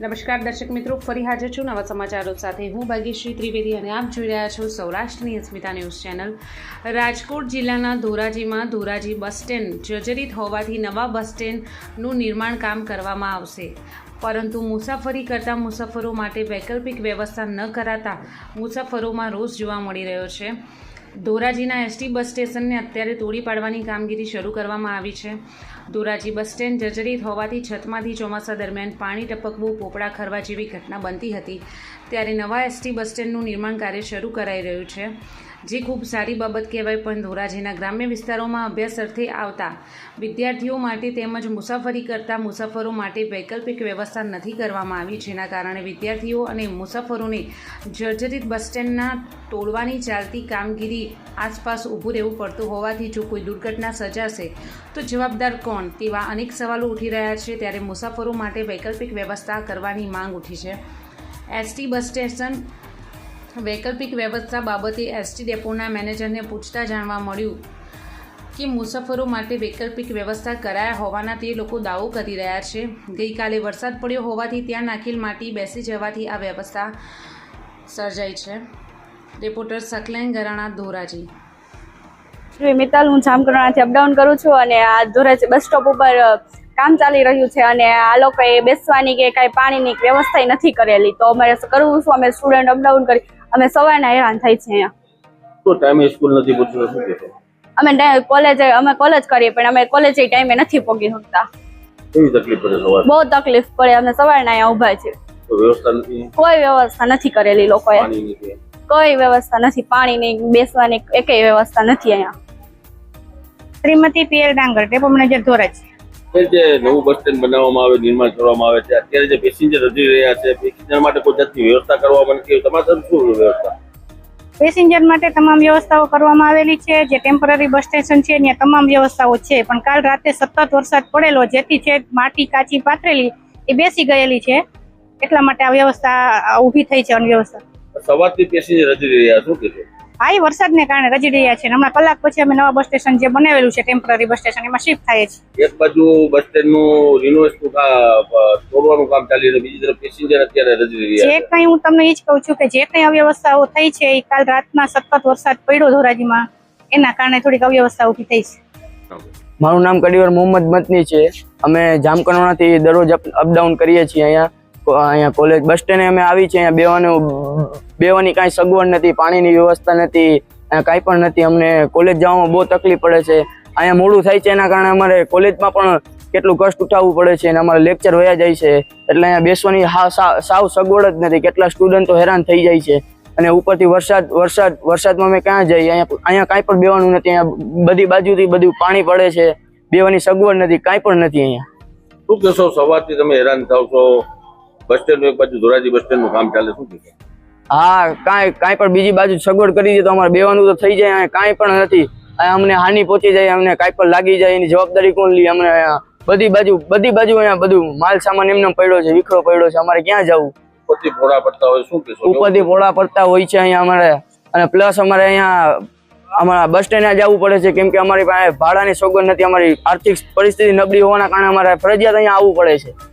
નમસ્કાર દર્શક મિત્રો, ફરી હાજર છું નવા સમાચારો સાથે. હું ભાગ્યશ્રી ત્રિવેદી અને આપ જોઈ રહ્યા છો સૌરાષ્ટ્રની અસ્મિતા ન્યૂઝ ચેનલ. રાજકોટ જિલ્લાના ધોરાજીમાં ધોરાજી બસ સ્ટેન્ડ જર્જરિત હોવાથી નવા બસ સ્ટેન્ડનું નિર્માણ કામ કરવામાં આવશે. પરંતુ મુસાફરી કરતા મુસાફરો માટે વૈકલ્પિક વ્યવસ્થા ન કરાતા મુસાફરોમાં રોષ જોવા મળી રહ્યો છે. ધોરાજીના એસટી બસ સ્ટેશનને અત્યારે તોડી પાડવાની કામગીરી શરૂ કરવામાં આવી છે. ધોરાજી બસ સ્ટેન્ડ જર્જરિત હોવાથી છતમાંથી ચોમાસા દરમિયાન પાણી ટપકવું, પોપડા ખરવા જેવી ઘટના બનતી હતી. ત્યારે નવા એસટી બસ સ્ટેન્ડનું નિર્માણ કાર્ય શરૂ કરાઈ રહ્યું છે. જે ખૂબ સારી બાબત કહેવાય, પણ ધોરાજીના ગ્રામ્ય વિસ્તારોમાં અભ્યાસ અર્થે આવતા વિદ્યાર્થીઓ માટે તેમજ મુસાફરી કરતા મુસાફરો માટે વૈકલ્પિક વ્યવસ્થા નથી કરવામાં આવી, જેના કારણે વિદ્યાર્થીઓ અને મુસાફરોને જર્જરિત બસ સ્ટેન્ડના તોડવાની ચાલતી કામગીરી આસપાસ ઊભું રહેવું પડતું હોવાથી જો કોઈ દુર્ઘટના સર્જાશે, તો જવાબદાર કોણ? તેવા અનેક સવાલો ઉઠી રહ્યા છે ત્યારે મુસાફરો માટે વૈકલ્પિક વ્યવસ્થા કરવાની માંગ ઉઠી છે. એસટી બસ સ્ટેશન વૈકલ્પિક વ્યવસ્થા બાબતે એસટી ડેપોના મેનેજરને પૂછતા જાણવા મળ્યું કે મુસાફરો માટે વૈકલ્પિક વ્યવસ્થા કરાયા હોવાના તે લોકો દાવો કરી રહ્યા છે. ગઈકાલે વરસાદ પડ્યો હોવાથી ત્યાં નાખેલ માટી બેસી જવાથી આ વ્યવસ્થા સર્જાઈ છે. રિપોર્ટર સકલેન ગરાણા, ધોરાજી. શ્રી મિત્તલ હું જામકરણાથી અપડાઉન કરું છું અને આ ધોરાજી બસ સ્ટોપ ઉપર કામ ચાલી રહ્યું છે અને આ લોકોએ બેસવાની કે કાંઈ પાણીની વ્યવસ્થા નથી કરેલી. તો અમારે કરવું શું? અમે સ્ટુડન્ટ અપડાઉન કરી અમે સવારના હેરાન થાય છે અહીંયા. સ્કૂલ નથી અમે કોલેજ અમે કોલેજ કરીએ પણ અમે કોલેજ ટાઈમે નથી પહોંચી શકતા. કેવી તકલીફ પડે બહુ તકલીફ પડે અમે સવારના અહીંયા ઊભા છે કોઈ વ્યવસ્થા નથી કરેલી લોકોએ. કોઈ વ્યવસ્થા નથી પાણીની બેસવાની એકેય વ્યવસ્થા નથી અહીંયા. Shrimati P L Dangar depot manager Dhoraj. જે નવું બસ સ્ટેન્ડ બનાવવામાં આવે નિર્માણ કરવામાં આવે છે અત્યારે જે પેસેન્જર રજી રહ્યા છે પેસેન્જર માટે કોઈ જાતની વ્યવસ્થા કરવામાં નથી. તમારા શું વ્યવસ્થા? પેસેન્જર માટે તમામ વ્યવસ્થાઓ કરવામાં આવેલી છે જે ટેમ્પરરી બસ સ્ટેશન છે ત્યાં તમામ વ્યવસ્થાઓ છે. પણ કાલ રાતે સતત વરસાદ પડેલો જેથી છે માટી કાચી પાથરેલી એ બેસી ગયેલી છે. એટલા માટે આ વ્યવસ્થા ઊભી થઈ છે અનવ્યવસ્થા સવારથી પેસેન્જર રજી રહ્યા શું કહેશો? હા એ વરસાદને કારણે રજી રહ્યા છે હમણાં કલાક પછી અમે નવા બસ સ્ટેશન જે બનાવેલું છે ટેમ્પરરી બસ સ્ટેશન એમાં શિફ્ટ થાય છે. એક બાજુ બસ સ્ટેન્ડનું રિનોવેશનનું તોડવાનું કામ ચાલી રહ્યું બીજી તરફ પેસેન્જર અત્યારે રજી રહ્યા જે કંઈ હું તમને એ જ કહું છું કે જે કંઈ અવ્યવસ્થાઓ થઈ છે એ કાલ રાતના સતત વરસાદ પડ્યો ધોરાજીમાં એના કારણે થોડીક અવ્યવસ્થા ઊભી થઈ છે. મારું નામ કડીવર મોહમ્મદ મતની છે. અમે જામકંડોળાથી દરરોજ અપ અપડાઉન કરીએ છીએ અહીંયા. અહીંયા કોલેજ બસ સ્ટેન્ડે અમે આવી છે અહીંયા બેવાનું, બેવાની કાંઈ સગવડ નથી, પાણીની વ્યવસ્થા નથી કાંઈ પણ નથી. અમને કોલેજ જવામાં બહુ તકલીફ પડે છે. અહીંયા મોડું થાય છે એના કારણે અમારે કોલેજમાં પણ કેટલું કષ્ટ ઉઠાવવું પડે છે અને અમારે લેક્ચર વયા જાય છે. એટલે અહીંયા બેસવાની સાવ સગવડ જ નથી. કેટલા સ્ટુડન્ટો હેરાન થઈ જાય છે. અને ઉપરથી વરસાદ વરસાદ, વરસાદમાં અમે ક્યાં જઈએ? અહીંયા અહીંયા કાંઈ પણ બેવાનું નથી. અહીંયા બધી બાજુથી બધું પાણી પડે છે. બેવાની સગવડ નથી. કાંઈ પણ નથી અહીંયા. શું કહેશો? સવારથી તમે હેરાન થાવ છો? બસ સ્ટેન્ડ એક બાજુ ધોરાજી બસ સ્ટેન્ડનું કામ ચાલે શું કહેશો? હા કાંઈ કાંઈ પણ બીજી બાજુ સગવડ કરી દે તો અમારે બેવાનું તો થઈ જાય કાંઈ પણ નથી. અમને હાનિ પહોંચી જાય અમને કાંઈ પણ લાગી જાય એની જવાબદારી કોણ લે? અમને બધી બાજુ બધી બાજુ અહીંયા બધું માલ સામાન એમને પડ્યો છે વિખરો પડ્યો છે અમારે ક્યાં જવું? ઉપરથી ફોડા પડતા હોય શું ઉપરથી પોળા પડતા હોય છે અહીંયા અમારે. અને પ્લસ અમારે અહીંયા અમારા બસ સ્ટેન્ડે જવું પડે છે કેમ કે અમારી પાસે ભાડાની સગવડ નથી અમારી આર્થિક પરિસ્થિતિ નબળી હોવાના કારણે અમારે ફરજિયાત અહીંયા આવવું પડે છે.